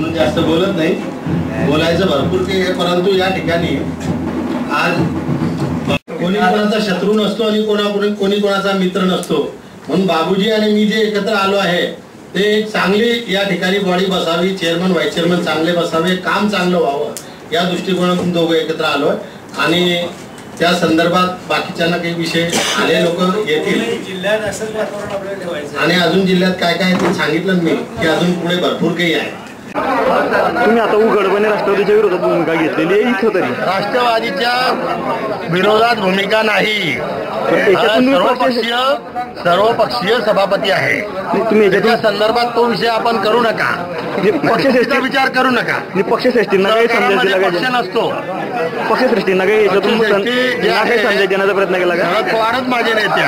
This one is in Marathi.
म्हणून जास्त बोलत नाही. बोलायचं भरपूर काही आहे परंतु या ठिकाणी आज कोणी कोणाचा शत्रू नसतो आणि कोणा कोणी कोणी कोणाचा मित्र नसतो. म्हणून बाबूजी आणि मी जे एकत्र आलो आहे ते एक चांगली या ठिकाणी बॉडी बसावी चेअरमन व्हाईस चेअरमन चांगले बसावे काम चांगलं व्हावं या दृष्टिकोनातून दोघं एकत्र आलोय आणि त्या संदर्भात बाकीच्यांना काही विषय आले लोक येतील. आणि अजून जिल्ह्यात काय काय आहे ते सांगितलं मी की अजून पुढे भरपूर काही आहे. तुम्ही आता उघडपणे राष्ट्रवादीच्या विरोधात भूमिका घेतलेली आहे इथं तरी. राष्ट्रवादीच्या विरोधात भूमिका नाही. सर्वपक्षीय सर्वपक्षीय सभापती आहे. तुम्ही त्याच्या संदर्भात तो विषय आपण करू नका. जे पक्षश्रेष्ठी विचार करू नका. पक्षश्रेष्ठींना काही संदेश दिला पक्ष नसतो. पक्षश्रेष्ठींना काही याच्यातून काही संदेश देण्याचा प्रयत्न केला का? पवारच माझे नेते